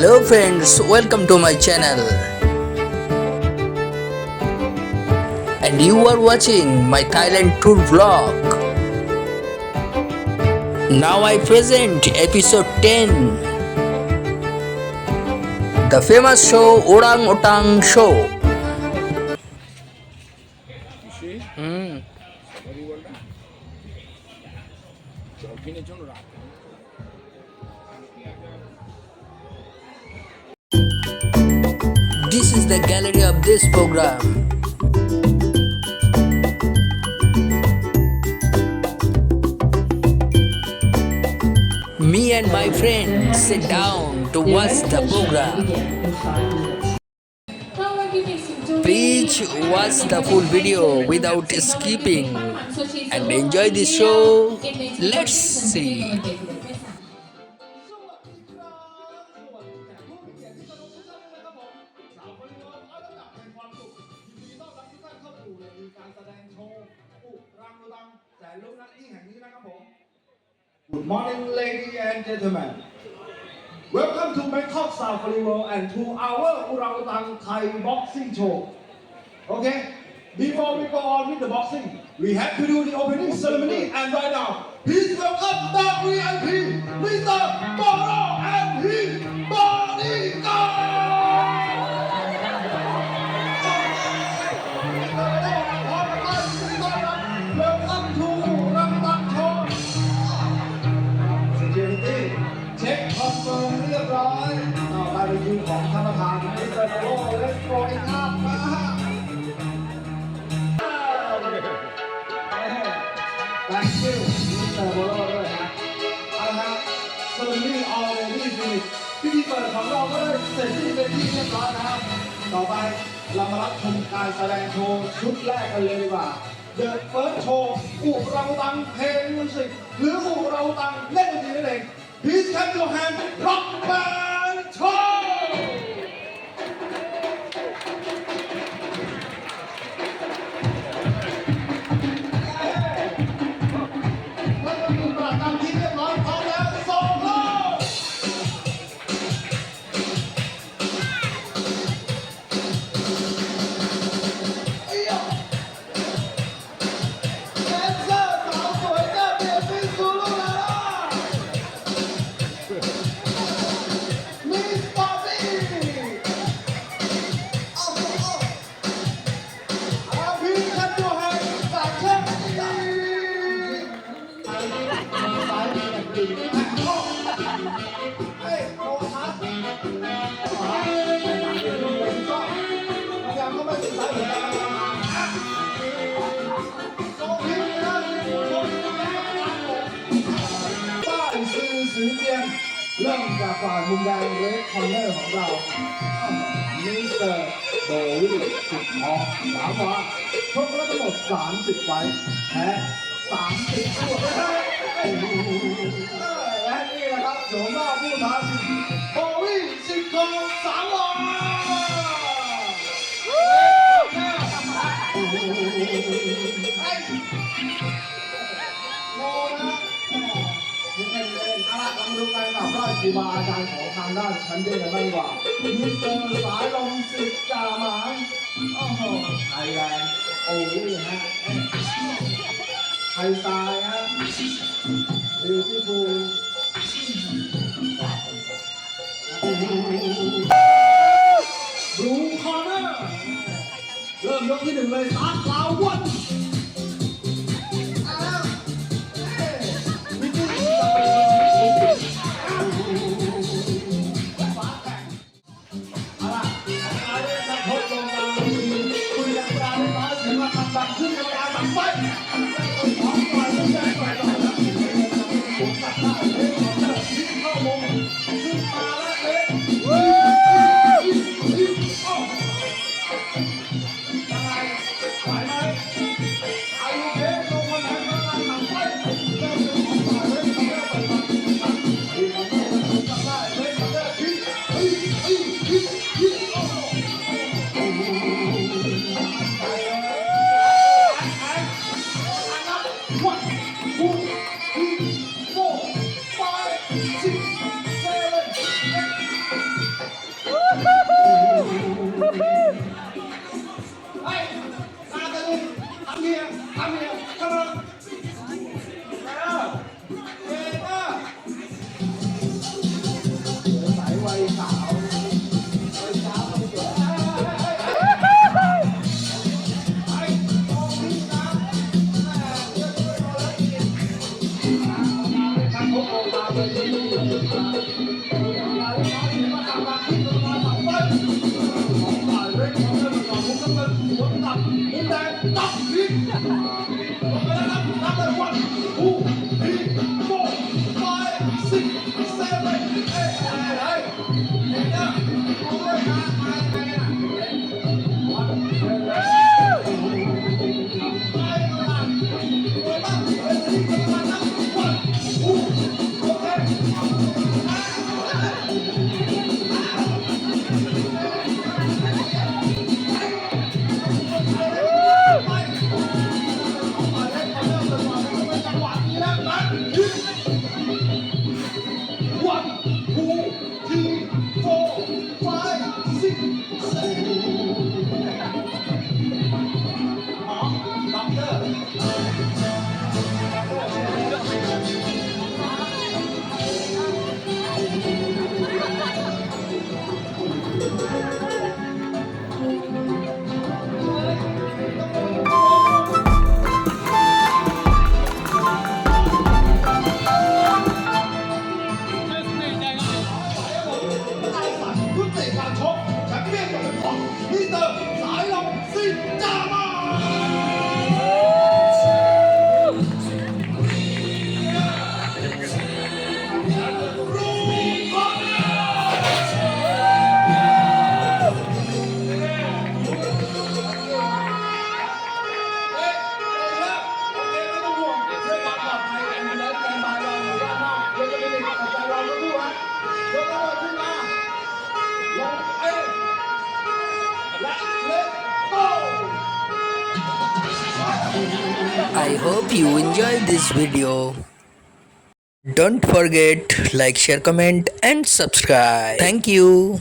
Hello friends welcome to my channel and you are watching my Thailand tour blog now I present episode ten the famous show orangutan show hmm This is the gallery of this program. Me and my friend sit down to watch the program. Please watch the full video without skipping and enjoy the show. Let's see. Good morning ladies and gentlemen. Welcome to Bangkok Safari World and to our Orangutan Thai Boxing Show. Okay? Before we go on with the boxing we have to do the opening ceremony and right now please welcome the อนเฟิร์มเรียบร้อยต่อไปเป็นคิวของท่านประธานมิสเตอร์โรเลสโปรอีกครับมา Thank you มิสเตอร์โรด้วยนะเอาละฮะเซอร์มี่ออลเรดี้ฟินิชพิธีเปิดของเราก็ได้เสร็จสิ้นเป็นที่เรียบร้อยนะครับต่อไปเรามารับชมการแสดงโชว์ชุดแรกกันเลยดีกว่า The First Show อุเราตังเพลงมิวสิกหรืออุเราตังเล่นดนตรีนั่นเอง your hand Rock Band เริ่มจากฝ่ายมุมแดงเรดคอนเนอร์ของเรามิสเตอร์โบวี่สุดทองสามวาชกแล้วทั้งหมด30ไฟแพ้30ตัวและนี่นะครับโฉมหน้าผู้ท้าชิงโบวี่สิบองสามวา ครูบาอาจารย์ของทางด้านชั้นเดียกันบ้างดีกว่ามิสเตอร์สายลมสิทธิ์จ่าหมานโอ้โหไทยแลนด์โอ้ยฮะไทยสไตล์ฮะบิวตี้ฟูลบลูคอร์เนอร์เริ่มยกที่หนึ่งเลยสาขาวันขึ้นกรร 大鱼。I hope you enjoyed this video. Don't forget like, share, comment and subscribe. Thank you.